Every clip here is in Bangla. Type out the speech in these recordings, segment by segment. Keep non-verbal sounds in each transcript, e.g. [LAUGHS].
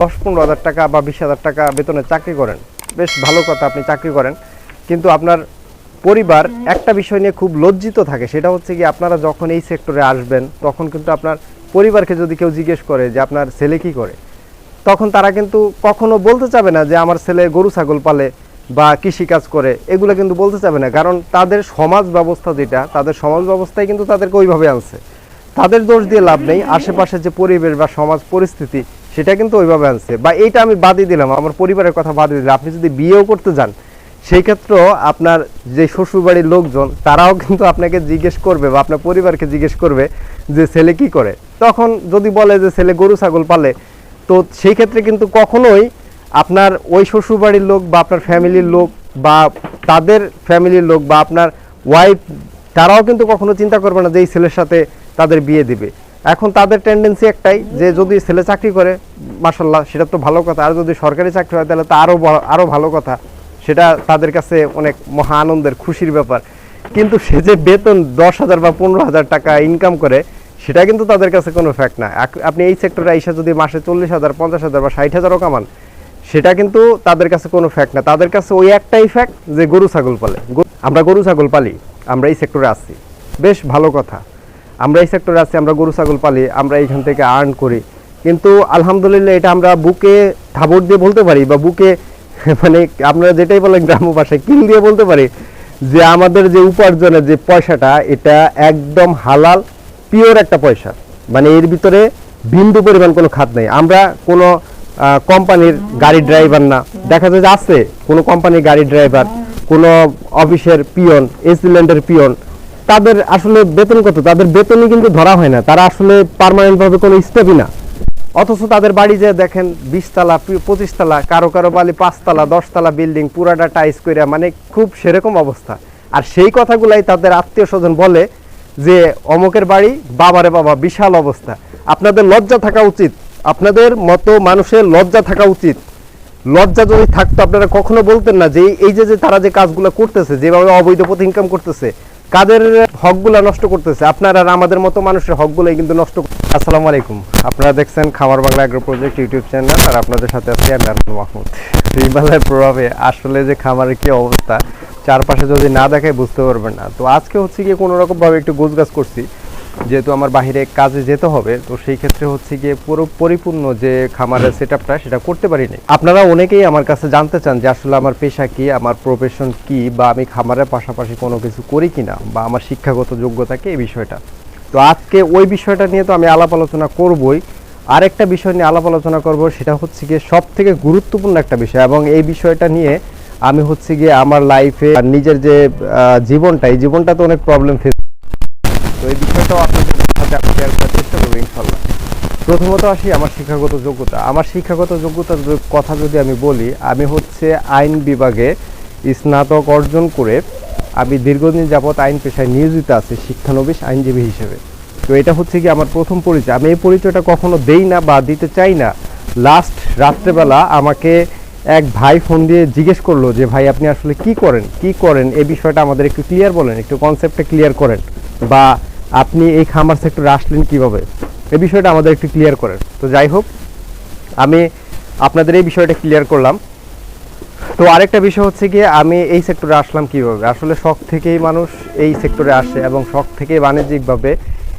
দশ পনেরো হাজার টাকা বা বিশ হাজার টাকা বেতনে চাকরি করেন। বেশ ভালো কথা আপনি চাকরি করেন। কিন্তু আপনার পরিবার একটা বিষয় নিয়ে খুব লজ্জিত থাকে, সেটা হচ্ছে কি আপনারা যখন এই সেক্টরে আসবেন, তখন কিন্তু আপনার পরিবারকে যদি কেউ জিজ্ঞেস করে যে আপনার ছেলে কি করে, তখন তারা কিন্তু কখনো বলতে চাবে না যে আমার ছেলে গরু, ছাগল পালে বা কৃষিকাজ করে, এগুলো কিন্তু বলতে চাবে না। কারণ তাদের সমাজ ব্যবস্থা যেটা, তাদের সমাজ ব্যবস্থায় কিন্তু তাদেরকে ওইভাবে আনছে। তাদের দোষ দিয়ে লাভ নেই। আশেপাশে যে পরিবেশ বা সমাজ পরিস্থিতি সেটা কিন্তু ওইভাবে আনছে। বা এইটা আমি বাদই দিলাম, আমার পরিবারের কথা বাদই দিলাম। আপনি যদি বিয়েও করতে যান, সেই ক্ষেত্রেও আপনার যে শ্বশুরবাড়ির লোকজন, তারাও কিন্তু আপনাকে জিজ্ঞেস করবে বা আপনার পরিবারকে জিজ্ঞেস করবে যে ছেলে কি করে। তখন যদি বলে যে ছেলে গরু, ছাগল পালে, তো সেই ক্ষেত্রে কিন্তু কখনোই আপনার ওই শ্বশুরবাড়ির লোক বা আপনার ফ্যামিলির লোক বা তাদের ফ্যামিলির লোক বা আপনার ওয়াইফ তারাও কিন্তু কখনো চিন্তা করবে না যে এই ছেলের সাথে তাদের বিয়ে দিবে। এখন তাদের টেন্ডেন্সি একটাই যে যদি ছেলে চাকরি করে মাসাল্লাহ সেটা তো ভালো কথা। আর যদি সরকারি চাকরি হয়, তাহলে তো আরও আরও ভালো কথা। সেটা তাদের কাছে অনেক মহা আনন্দের, খুশির ব্যাপার। কিন্তু সে যে বেতন দশ হাজার বা পনেরো হাজার টাকা ইনকাম করে, সেটা কিন্তু তাদের কাছে কোনো ফ্যাক্ট না। আপনি এই সেক্টরে এসে যদি মাসে চল্লিশ হাজার, পঞ্চাশ হাজার বা ষাট হাজারও কামান, সেটা কিন্তু তাদের কাছে কোনো ফ্যাক্ট না। তাদের কাছে ওই একটাই ফ্যাক্ট যে গরু ছাগল পালে। আমরা গরু ছাগল পালি, আমরা এই সেক্টরে আসছি বেশ ভালো কথা। আমরা এই সেক্টরে আছি, আমরা গরু, ছাগল পালি, আমরা এইখান থেকে আর্ন করি। কিন্তু আলহামদুলিল্লাহ এটা আমরা বুকে থাবর দিয়ে বলতে পারি বা বুকে [LAUGHS] মানে আপনারা যেটাই বলেন গ্রাম্য ভাষায় কিল দিয়ে বলতে পারি যে আমাদের যে উপার্জনের যে পয়সাটা, এটা একদম হালাল পিওর একটা পয়সা। মানে এর ভিতরে বিন্দু পরিমাণ কোনো খাত নেই। আমরা কোনো কোম্পানির গাড়ি ড্রাইভার না। দেখা যায় যে আছে কোনো কোম্পানির গাড়ি ড্রাইভার কোনো অফিসের পিয়ন এসিল্যান্ডের পিয়ন তাদের আসলে বেতন কত? তাদের বেতনই কিন্তু ধরা হয় না। তারা আসলে পার্মানেন্ট ভাবে কোনো স্টেপই না। অথচ তাদের বাড়ি যে দেখেন, বিশতলা পঁচিশ তলা কারও কারও বাড়ি পাঁচতলা, দশতলা বিল্ডিং পুরাটা টাইস কইরা মানে খুব সেরকম অবস্থা। আর সেই কথাগুলাই তাদের আত্মীয় স্বজন বলে যে, অমুকের বাড়ি, বাবারে বাবা, বিশাল অবস্থা। আপনাদের লজ্জা থাকা উচিত। আপনাদের মতো মানুষের লজ্জা থাকা উচিত। লজ্জা যদি থাকতো, আপনারা কখনো বলতেন না যে, এই যে যে তারা যে কাজগুলো করতেছে, যেভাবে অবৈধ পথে ইনকাম করতেছে কাদের হকগুলা নষ্ট করতেছে? আপনারা আর আমাদের মতো মানুষের হকগুলোই কিন্তু নষ্ট আসসালামু আলাইকুম। আপনারা দেখছেন খামার Bangla agro project YouTube channel আর আপনাদের সাথে আছি আমি মাহমুদ। হিমালয়ের প্রভাবে আসলে যে খামারের কি অবস্থা, চারপাশে যদি না দেখে বুঝতে পারবেন না। তো আজকে হচ্ছে গিয়ে কোনোরকমভাবে একটু গোছ গাছ করছি। যেহেতু আমার বাইরে কাজে যেতে হবে, তো সেই ক্ষেত্রে হচ্ছে গিয়ে পুরো পরিপূর্ণ যে খামারের সেট সেটা করতে পারিনি। আপনারা অনেকেই আমার কাছে জানতে চান যে আসলে আমার পেশা কি, আমার প্রফেশন কি, বা আমি খামারের পাশাপাশি কোনো কিছু করি কিনা, বা আমার শিক্ষাগত যোগ্যতা কি এই বিষয়টা। তো আজকে ওই বিষয়টা নিয়ে তো আমি আলাপ আলোচনা করবই। আরেকটা বিষয় নিয়ে আলাপ আলোচনা করব, সেটা হচ্ছে গিয়ে সব থেকে গুরুত্বপূর্ণ একটা বিষয়, এবং এই বিষয়টা নিয়ে আমি হচ্ছে গিয়ে আমার লাইফে নিজের যে জীবনটা, এই জীবনটা তো অনেক প্রবলেম ফেস বিষয়টাও আপনাদের সাথে আমি শেয়ার করার চেষ্টা করব, ইনশাল্লাহ। প্রথমত আসি আমার শিক্ষাগত যোগ্যতা। আমার শিক্ষাগত যোগ্যতার কথা যদি আমি বলি, আমি হচ্ছে আইন বিভাগে স্নাতক অর্জন করে আমি দীর্ঘদিন যাবৎ আইন পেশায় নিয়োজিত আছি, শিক্ষানবিশ আইনজীবী হিসেবে। তো এটা হচ্ছে কি আমার প্রথম পরিচয়। আমি এই পরিচয়টা কখনো দেই না বা দিতে চাই না। লাস্ট রাত্রেবেলা আমাকে এক ভাই ফোন দিয়ে জিজ্ঞেস করল যে, ভাই, আপনি আসলে কি করেন? কি করেন? এই বিষয়টা আমাদের একটু ক্লিয়ার বলেন, একটু কনসেপ্টটা ক্লিয়ার করেন। বা আপনি এই খামার সেক্টরে আসলেন কীভাবে? এই বিষয়টা আমাদের একটু ক্লিয়ার করেন। তো যাই হোক, আমি আপনাদের এই বিষয়টা ক্লিয়ার করলাম। তো আরেকটা বিষয় হচ্ছে গিয়ে, আমি এই সেক্টরে আসলাম কীভাবে? আসলে শখ থেকেই মানুষ এই সেক্টরে আসে এবং শখ থেকেই বাণিজ্যিকভাবে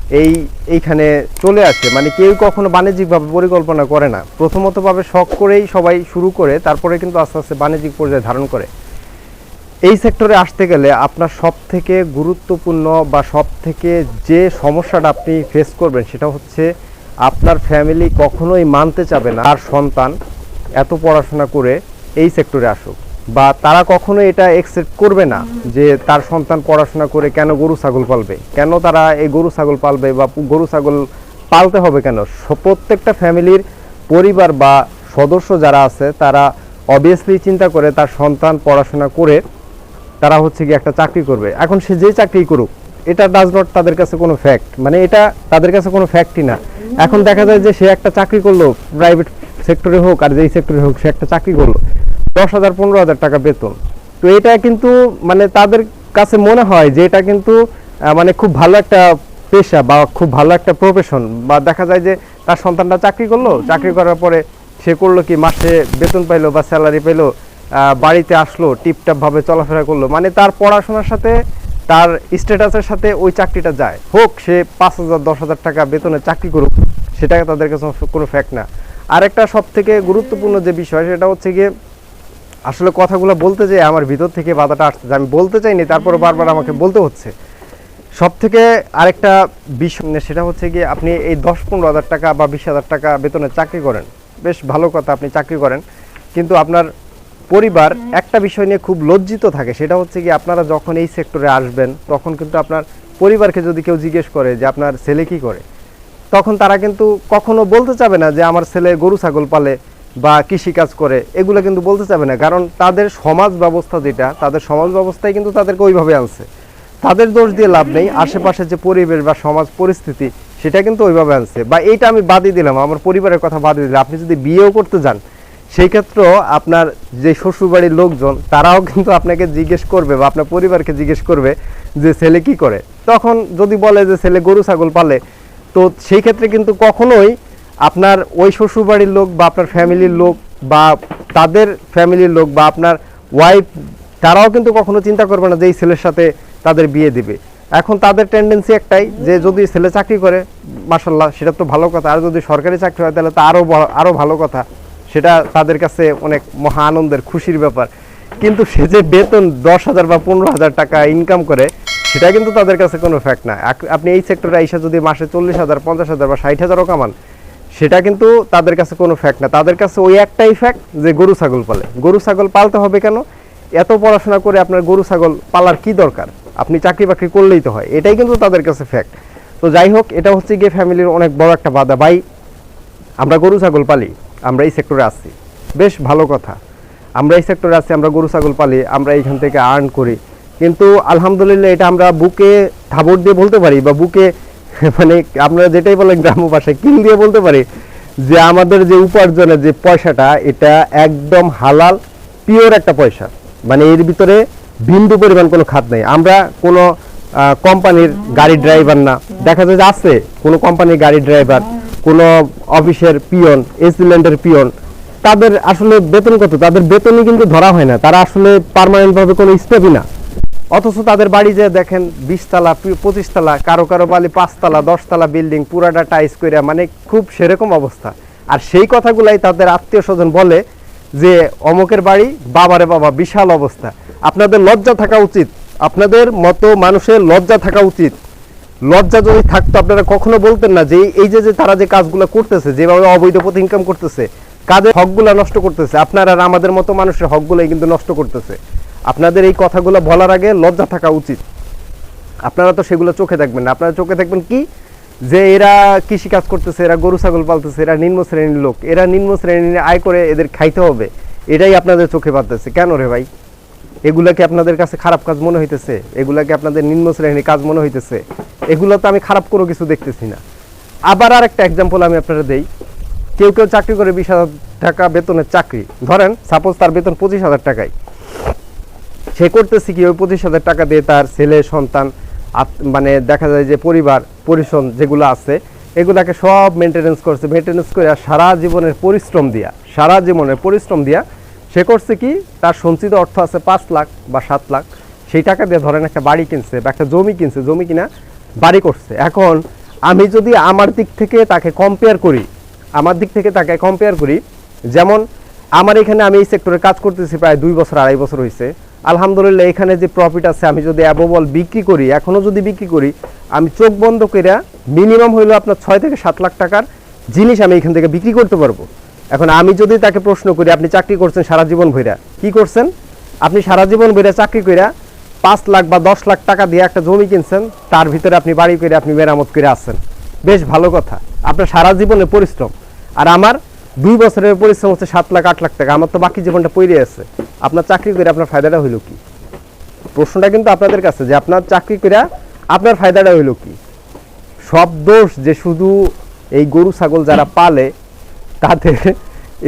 এই, এইখানে চলে আসে। মানে কেউ কখনো বাণিজ্যিকভাবে পরিকল্পনা করে না। প্রথমতভাবে শখ করেই সবাই শুরু করে, তারপরে কিন্তু আস্তে আস্তে বাণিজ্যিক পর্যায়ে ধারণ করে। এই সেক্টরে আসতে গেলে আপনার সব থেকে গুরুত্বপূর্ণ বা সব থেকে যে সমস্যাটা আপনি ফেস করবেন সেটা হচ্ছে আপনার ফ্যামিলি কখনোই মানতে চাবে না আর সন্তান এত পড়াশোনা করে এই সেক্টরে আসুক বা তারা কখনো এটা একসেপ্ট করবে না যে তার সন্তান পড়াশোনা করে কেন গরু, ছাগল পালবে? কেন তারা এই গরু, ছাগল পালবে বা গরু, ছাগল পালতে হবে কেন? প্রত্যেকটা ফ্যামিলির পরিবার বা সদস্য যারা আছে তারা অবভিয়াসলি চিন্তা করে তার সন্তান পড়াশোনা করে তারা হচ্ছে কি একটা চাকরি করবে। এখন সে যে চাকরি করুক, এটা ডাজ নট তাদের কাছে কোনো ফ্যাক্ট মানে এটা তাদের কাছে কোনো ফ্যাক্টই না। এখন দেখা যায় যে সে একটা চাকরি করল প্রাইভেট সেক্টরে হোক আর যেই সেক্টরে হোক, সে একটা চাকরি করল। দশ হাজার, পনেরো হাজার টাকা বেতন। তো এটা কিন্তু মানে তাদের কাছে মনে হয় যে এটা কিন্তু মানে খুব ভালো একটা পেশা বা খুব ভালো একটা প্রফেশন বা দেখা যায় যে তার সন্তানটা চাকরি করল, চাকরি করার পরে সে করল কি, মাসে বেতন পাইলো বা স্যালারি পাইলো বাড়িতে আসলো টিপটাপ ভাবে চলাফেরা করল। মানে তার পড়াশোনার সাথে, তার স্ট্যাটাসের সাথে ওই চাকরিটা যায়। হোক, সে পাঁচ হাজার, দশ হাজার টাকা বেতনে চাকরি করুক সেটা তাদের কাছে কোনো ফ্যাক্ট না। আরেকটা সব থেকে গুরুত্বপূর্ণ যে বিষয়, সেটা হচ্ছে গিয়ে, আসলে কথাগুলো বলতে যে আমার ভিতর থেকে বাধাটা আসছে আমি বলতে চাইনি তারপরে বারবার আমাকে বলতে হচ্ছে। সব থেকে আরেকটা বিষয় সেটা হচ্ছে গিয়ে আপনি এই দশ পনেরো হাজার টাকা বা বিশ হাজার টাকা বেতনে চাকরি করেন। বেশ ভালো কথা, আপনি চাকরি করেন। কিন্তু আপনার পরিবার একটা বিষয় নিয়ে খুব লজ্জিত থাকে, সেটা হচ্ছে কি আপনারা যখন এই সেক্টরে আসবেন, তখন কিন্তু আপনার পরিবারকে যদি কেউ জিজ্ঞেস করে যে আপনার ছেলে কি করে, তখন তারা কিন্তু কখনো বলতে চাবে না যে আমার ছেলে গরু, ছাগল পালে বা কৃষিকাজ করে, এগুলো কিন্তু বলতে চাবে না। কারণ তাদের সমাজ ব্যবস্থা যেটা, তাদের সমাজ ব্যবস্থায় কিন্তু তাদেরকে ওইভাবে আনছে। তাদের দোষ দিয়ে লাভ নেই, আশেপাশে যে পরিবেশ বা সমাজ পরিস্থিতি, সেটা কিন্তু ওইভাবে আনছে। বা এইটা আমি বাদই দিলাম, আমার পরিবারের কথা বাদই দিলাম। আপনি যদি বিয়েও করতে যান সেই ক্ষেত্রেও আপনার যে শ্বশুরবাড়ির লোকজন, তারাও কিন্তু আপনাকে জিজ্ঞেস করবে বা আপনার পরিবারকে জিজ্ঞেস করবে যে ছেলে কি করে। তখন যদি বলে যে ছেলে গরু, ছাগল পালে, তো সেই ক্ষেত্রে কিন্তু কখনোই আপনার ওই শ্বশুরবাড়ির লোক বা আপনার ফ্যামিলির লোক বা তাদের ফ্যামিলির লোক বা আপনার ওয়াইফ তারাও কিন্তু কখনো চিন্তা করবে না যে এই ছেলের সাথে তাদের বিয়ে দিবে। এখন তাদের টেন্ডেন্সি একটাই যে যদি ছেলে চাকরি করে মাসাল্লাহ সেটা তো ভালো কথা। আর যদি সরকারি চাকরি হয়, তাহলে তো আরও আরও ভালো কথা। সেটা তাদের কাছে অনেক মহা আনন্দের, খুশির ব্যাপার। কিন্তু সে যে বেতন দশ হাজার বা পনেরো হাজার টাকা ইনকাম করে, সেটা কিন্তু তাদের কাছে কোনো ফ্যাক্ট না। আপনি এই সেক্টরে এসে যদি মাসে চল্লিশ হাজার, পঞ্চাশ হাজার বা ষাট হাজারও কামান, সেটা কিন্তু তাদের কাছে কোনো ফ্যাক্ট না। তাদের কাছে ওই একটাই ফ্যাক্ট যে গরু ছাগল পালে। গরু ছাগল পালতে হবে কেন? এত পড়াশোনা করে আপনার গরু ছাগল পালার কি দরকার? আপনি চাকরি বাকরি করলেই তো হয়। এটাই কিন্তু তাদের কাছে ফ্যাক্ট তো যাই হোক, এটা হচ্ছে গিয়ে ফ্যামিলির অনেক বড় একটা বাধা। ভাই, আমরা গরু ছাগল পালি। আমরা এই সেক্টরে আছি। বেশ ভালো কথা। আমরা এই সেক্টরে আছি, আমরা গরু, ছাগল পালি, আমরা এইখান থেকে আর্ন করি। কিন্তু আলহামদুলিল্লাহ এটা আমরা বুকে থাবর দিয়ে বলতে পারি বা বুকে [LAUGHS] মানে আপনারা যেটাই বলেন গ্রাম্য ভাষায় কিল দিয়ে বলতে পারি যে আমাদের যে উপার্জনের যে পয়সাটা, এটা একদম হালাল পিওর একটা পয়সা। মানে এর ভিতরে বিন্দু পরিমাণ কোনো খাত নেই। আমরা কোনো কোম্পানির গাড়ি ড্রাইভার না। দেখা যায় যে আছে কোনো কোম্পানির গাড়ি ড্রাইভার কোনো অফিসের পিয়ন এসিল্যান্ডের পিয়ন, তাদের আসলে বেতন কত? তাদের বেতনই কিন্তু ধরা হয় না। তারা আসলে পার্মানেন্ট ভাবে কোনো স্টেপই না। অথচ তাদের বাড়ি যে দেখেন বিশ তালা পঁচিশ তালা কারও কারও বাড়ি পাঁচতলা, দশতলা বিল্ডিং, পুরাটা টাইস করে মানে খুব সেরকম অবস্থা। আর সেই কথাগুলাই তাদের আত্মীয় স্বজন বলে যে, অমকের বাড়ি, বাবারে বাবা, বিশাল অবস্থা। আপনাদের লজ্জা থাকা উচিত। আপনাদের মতো মানুষের লজ্জা থাকা উচিত। লজ্জা যদি থাকতো, আপনারা কখনো বলতেন না যে এই- যে যে তারা যে কাজগুলো করতেছে, যেভাবে অবৈধ পথে ইনকাম করতেছে, কাজের হকগুলা নষ্ট করতেছে, আপনারা আর আমাদের মতো মানুষের হকগুলাই কিন্তু নষ্ট করতেছে। আপনাদের এই কথাগুলো বলার আগে লজ্জা থাকা উচিত। আপনারা তো সেগুলো চোখে দেখবেন না। আপনারা চোখে দেখবেন কি? যে এরা কৃষি কাজ করতেছে, এরা গরু, ছাগল পালতেছে, এরা নিম্ন শ্রেণির লোক, এরা নিম্ন শ্রেণির আয় করে এদের খাইতে হবে। এটাই আপনাদের চোখে বাঁধতেছে। কেন রে ভাই? এগুলা কি আপনাদের কাছে খারাপ কাজ মনে হইতেছে এগুলা কি আপনাদের নিম্ন শ্রেণির কাজ মনে হইতেছে, এগুলো তো আমি খারাপ কোনো কিছু দেখতেছি না। আবার আর একটা এক্সাম্পল আমি আপনারা দেই, কেউ কেউ চাকরি করে বিশ হাজার টাকা বেতনের চাকরি, ধরেন সাপোজ তার বেতন পঁচিশ হাজার টাকায়, সে করতেছে কি ওই পঁচিশ হাজার টাকা দিয়ে তার ছেলে, সন্তান মানে দেখা যায় যে পরিবার, পরিশ্রম যেগুলো আছে, এগুলাকে সব মেনটেনেন্স করছে মেনটেনেন্স করে সারা জীবনের পরিশ্রম দিয়া, সারা জীবনের পরিশ্রম দিয়া সে করছে কি? তার সঞ্চিত অর্থ আছে পাঁচ লাখ বা সাত লাখ। সেই টাকা দিয়ে ধরেন একটা বাড়ি কিনছে বা একটা জমি কিনছে, জমি কিনা বাড়ি করছে। এখন আমি যদি আমার দিক থেকে তাকে কম্পেয়ার করি, আমার দিক থেকে তাকে কম্পেয়ার করি, যেমন আমার এখানে আমি এই সেক্টরে কাজ করতেছি প্রায় দুই বছর, আড়াই বছর হয়েছে আলহামদুলিল্লাহ এখানে যে প্রফিট আছে আমি যদি অ্যাবোবল বিক্রি করি এখনও যদি বিক্রি করি, আমি চোখ বন্ধ করে মিনিমাম হইল আপনার ছয় থেকে সাত লাখ টাকার জিনিস আমি এখান থেকে বিক্রি করতে পারব। এখন আমি যদি তাকে প্রশ্ন করি, আপনি চাকরি করছেন সারা জীবন ভৈরা কি করছেন? আপনি সারা জীবন ভৈরা চাকরি কইরা পাঁচ লাখ বা দশ লাখ টাকা দিয়ে একটা জমি কিনছেন, তার ভিতরে আপনি বাড়ি করে আপনি মেরামত করে আসছেন বেশ ভালো কথা। আপনার সারা জীবনের পরিশ্রম। আর আমার দুই বছরের পরিশ্রম হচ্ছে সাত লাখ, আট লাখ টাকা। আমার তো বাকি জীবনটা পড়ে আছে। আপনার চাকরি করে আপনার ফায়দাটা হইল কি? প্রশ্নটা কিন্তু আপনাদের কাছে যে আপনার চাকরি করে আপনার ফায়দাটা হইল কি? সব দোষ যে শুধু এই গরু, ছাগল যারা পালে তাদের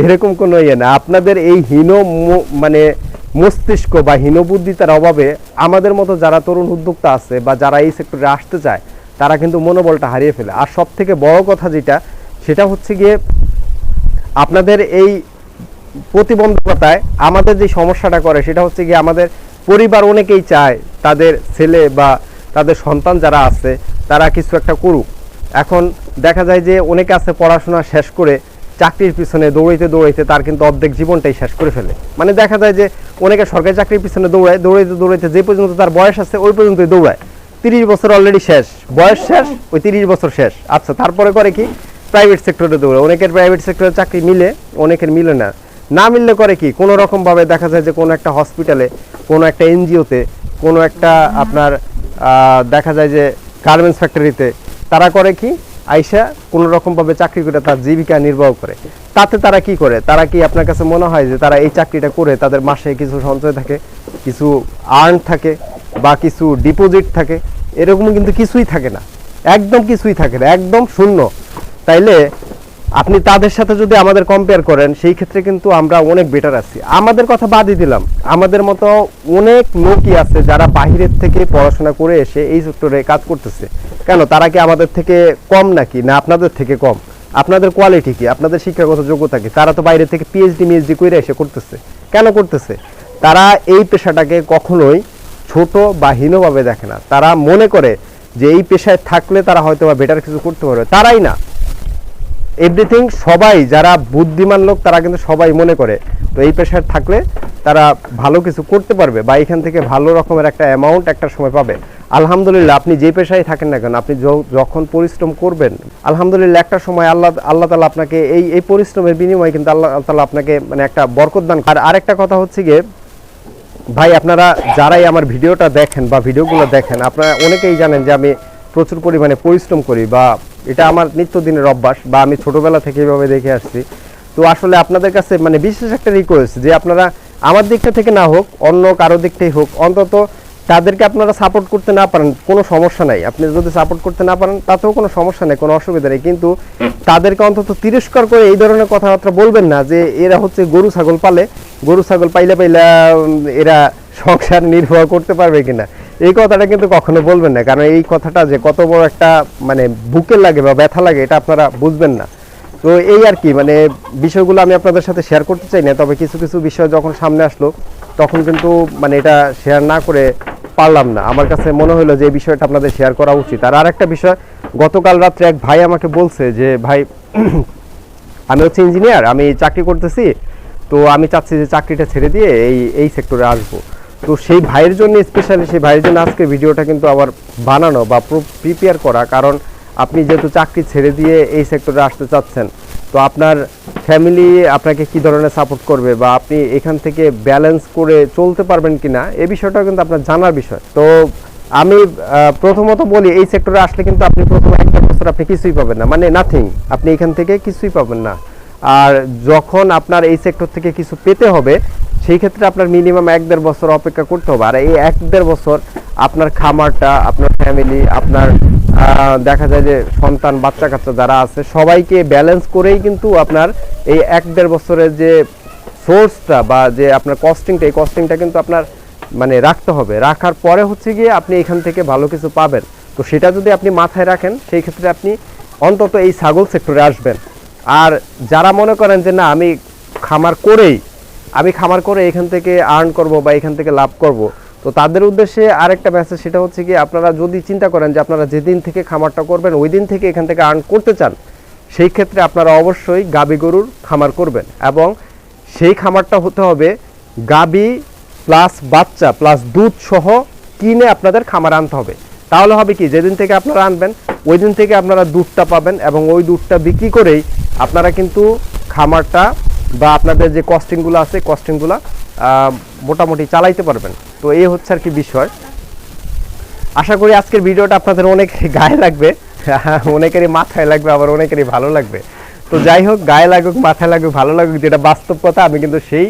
এরকম কোনো ইয়ে না। আপনাদের এই হীন মানে মস্তিষ্ক বা হীনবুদ্ধিতার অভাবে আমাদের মতো যারা তরুণ উদ্যোক্তা আছে বা যারা এই সেক্টরে আসতে চায়, তারা কিন্তু মনোবলটা হারিয়ে ফেলে। আর সব থেকে বড় কথা যেটা, সেটা হচ্ছে গিয়ে আপনাদের এই প্রতিবন্ধকতায় আমাদের যে সমস্যাটা করে, সেটা হচ্ছে গিয়ে আমাদের পরিবার অনেকেই চায় তাদের ছেলে বা তাদের সন্তান যারা আছে, তারা কিছু একটা করুক। এখন দেখা যায় যে অনেকে আছে পড়াশোনা শেষ করে চাকরির পিছনে দৌড়াইতে দৌড়াইতে তার কিন্তু অর্ধেক জীবনটাই শেষ করে ফেলে। মানে দেখা যায় যে অনেকে সরকারি চাকরির পিছনে দৌড়ায়, দৌড়াইতে দৌড়াইতে যে পর্যন্ত তার বয়স আছে, ওই পর্যন্তই দৌড়ায়। তিরিশ বছর অলরেডি শেষ। বয়স শেষ, ওই তিরিশ বছর শেষ। আচ্ছা তারপরে করে কি? প্রাইভেট সেক্টরে দৌড়ে অনেকের প্রাইভেট সেক্টরে চাকরি মিলে, অনেকের মিলে না। না মিললে করে কি? কোনো রকম ভাবে দেখা যায় যে কোনো একটা হসপিটালে কোনো একটা এনজিওতে কোনো একটা আপনার দেখা যায় যে গার্মেন্টস ফ্যাক্টরিতে তারা করে কি? আইসা কোনো রকম ভাবে চাকরি করে তার জীবিকা নির্বাহ করে। তাতে তারা কি করে? তারা কি আপনার কাছে মনে হয় যে তারা এই চাকরিটা করে তাদের মাসে কিছু সঞ্চয় থাকে, কিছু আর্ন থাকে বা কিছু ডিপোজিট থাকে? এরকম কিন্তু কিছুই থাকে না। একদম কিছুই থাকে না, একদম শূন্য। তাইলে আপনি তাদের সাথে যদি আমাদের কম্পেয়ার করেন, সেই ক্ষেত্রে কিন্তু আমরা অনেক বেটার আছি। আমাদের কথা বাদই দিলাম। আমাদের মতো অনেক লোকই আছে যারা বাহিরের থেকে পড়াশোনা করে এসে এই সেক্টরে কাজ করতেছে। কেন? তারা কি আমাদের থেকে কম নাকি? না, আপনাদের থেকে কম। আপনাদের কোয়ালিটি কি? আপনাদের শিক্ষাগত যোগ্যতা কি? তারা তো বাইরে থেকে পিএইচডি মিএইচডি করে এসে করতেছে। কেন করতেছে? তারা এই পেশাটাকে কখনোই ছোট বা হীনভাবে দেখে না। তারা মনে করে যে এই পেশায় থাকলে তারা হয়তো বা বেটার কিছু করতে পারবে। তারাই না। এভরিথিং সবাই যারা বুদ্ধিমান লোক, তারা কিন্তু সবাই মনে করে। তো এই পেশায় থাকলে তারা ভালো কিছু করতে পারবে বা এখান থেকে ভালো রকমের একটা অ্যামাউন্ট একটা সময় পাবে। আলহামদুলিল্লাহ, আপনি যে পেশায় থাকেন না কেন, আপনি যখন পরিশ্রম করবেন, আলহামদুলিল্লাহ একটা সময় আল্লাহ আল্লাহ তালা আপনাকে এই এই পরিশ্রমের বিনিময়ে কিন্তু আল্লাহ তালা আপনাকে মানে একটা বরকত দান আর আরেকটা কথা হচ্ছে গিয়ে, ভাই আপনারা যারাই আমার ভিডিওটা দেখেন বা ভিডিওগুলো দেখেন, আপনারা অনেকেই জানেন যে আমি প্রচুর পরিমাণে পরিশ্রম করি বা এটা আমার নিত্যদিনের অভ্যাস বা আমি ছোটবেলা থেকে এভাবে দেখে আসছি। তো আসলে আপনাদের কাছে মানে বিশেষ একটা রিকোয়েস্ট যে আপনারা আমার দিকটা থেকে না হোক, অন্য কারও দিকটাই হোক, অন্তত তাদেরকে আপনারা সাপোর্ট করতে না পারেন, কোনো সমস্যা নাই। আপনি যদি সাপোর্ট করতে না পারেন, তাতেও কোনো সমস্যা নেই, কোনো অসুবিধা নেই। কিন্তু তাদেরকে অন্তত তিরস্কার করে এই ধরনের কথাবার্তা বলবেন না যে এরা হচ্ছে গরু ছাগল পালে, গরু ছাগল পাইলে পাইলা এরা সংসার নির্বাহ করতে পারবে কিনা। এই কথাটা কিন্তু কখনো বলবেন না, কারণ এই কথাটা যে কত বড় একটা মানে বুকে লাগে বা ব্যথা লাগে, এটা আপনারা বুঝবেন না। তো এই আর কি মানে বিষয়গুলো আমি আপনাদের সাথে শেয়ার করতে চাই না, তবে কিছু কিছু বিষয় যখন সামনে আসলো, তখন কিন্তু মানে এটা শেয়ার না করে পারলাম না। আমার কাছে মনে হলো যে এই বিষয়টা আপনাদের শেয়ার করা উচিত। আর আরেকটা বিষয়, গতকাল রাত্রে এক ভাই আমাকে বলছে যে, ভাই, [CLEARS THROAT] আমি হচ্ছে ইঞ্জিনিয়ার আমি চাকরি করতেছি, তো আমি চাচ্ছি যে চাকরিটা ছেড়ে দিয়ে এই এই সেক্টরে আসব। তো সেই ভাইয়ের জন্য স্পেশালি সেই ভাইয়ের জন্য আজকে ভিডিওটা কিন্তু আবার বানানো বা প্রিপেয়ার করা। কারণ আপনি যেহেতু চাকরি ছেড়ে দিয়ে এই সেক্টরে আসতে চাচ্ছেন, তো আপনার ফ্যামিলি আপনাকে কি ধরনের সাপোর্ট করবে বা আপনি এখান থেকে ব্যালেন্স করে চলতে পারবেন কিনা এই বিষয়টা কিন্তু আপনার জানার বিষয়। তো আমি প্রথমত বলি, এই সেক্টরে আসলে কিন্তু আপনি প্রথম একটা বছর আপনি কিছুই পাবেন না। মানে নাথিং আপনি এখান থেকে কিছুই পাবেন না। আর যখন আপনার এই সেক্টর থেকে কিছু পেতে হবে সেই ক্ষেত্রে আপনার মিনিমাম এক দেড় বছর অপেক্ষা করতে হবে। আর এই এক দেড় বছর আপনার খামারটা, আপনার ফ্যামিলি আপনার দেখা যায় যে সন্তান বাচ্চা কাচ্চা যারা আছে, সবাইকে ব্যালেন্স করেই কিন্তু আপনার এই এক দেড় বছরের যে সোর্সটা বা যে আপনার কস্টিংটা এই কস্টিংটা কিন্তু আপনার মানে রাখতে হবে। রাখার পরে হচ্ছে গিয়ে আপনি এখান থেকে ভালো কিছু পাবেন। তো সেটা যদি আপনি মাথায় রাখেন, সেই ক্ষেত্রে আপনি অন্তত এই ছাগল সেক্টরে আসবেন। আর যারা মনে করেন যে না, আমি খামার করেই আমি খামার করে এখান থেকে আর্ন করব বা এখান থেকে লাভ করব। তো তাদের উদ্দেশ্যে আরেকটা মেসেজ সেটা হচ্ছে কি, আপনারা যদি চিন্তা করেন যে আপনারা যেদিন থেকে খামারটা করবেন, ওই দিন থেকে এখান থেকে আর্ন করতে চান, সেই ক্ষেত্রে আপনারা অবশ্যই গাবি গরুর খামার করবেন এবং সেই খামারটা হতে হবে গাবি প্লাস বাচ্চা প্লাস দুধ সহ কিনে আপনাদের খামার আনতে হবে। তাহলে হবে কি, যেদিন থেকে আপনারা আনবেন, ওই দিন থেকে আপনারা দুধটা পাবেন এবং ওই দুধটা বিক্রি করেই আপনারা কিন্তু খামারটা বা আপনাদের যে কস্টিংগুলো আছে কস্টিংগুলো মোটামুটি চালাইতে পারবেন। তো এই হচ্ছে আর কি বিষয়। আশা করি আজকের ভিডিওটা আপনাদের অনেক [LAUGHS] গায়ে লাগবে। [LAUGHS] অনেকেরই মাথায় লাগবে আবার অনেকেরই ভালো লাগবে। তো যাই হোক গায়ে লাগুক মাথায় লাগুক ভালো লাগুক যেটা বাস্তব কথা আমি কিন্তু সেই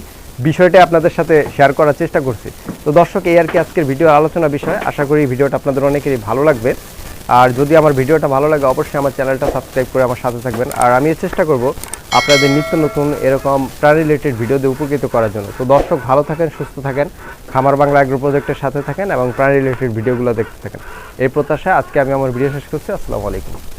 বিষয়টা আপনাদের সাথে শেয়ার করার চেষ্টা করছি। তো দর্শক এই আর কি আজকের ভিডিও আলোচনা বিষয়। আশা করি ভিডিওটা আপনাদের অনেকেরই ভালো লাগবে। আর যদি আমার ভিডিওটা ভালো লাগে, অবশ্যই আমার চ্যানেলটা সাবস্ক্রাইব করে আমার সাথে থাকবেন। আর আমি চেষ্টা করব আপনাদের নিত্য নতুন এরকম প্রাণ রিলেটেড ভিডিও দিয়ে উপকৃত করার জন্য। তো দর্শক ভালো থাকেন, সুস্থ থাকেন, খামার বাংলা অ্যাগ্রো প্রজেক্টের সাথে থাকেন এবং প্রাণ রিলেটেড ভিডিওগুলো দেখতে থাকেন। এই প্রত্যাশায় আজকে আমি আমার ভিডিও শেষ করছি। আসসালামু আলাইকুম।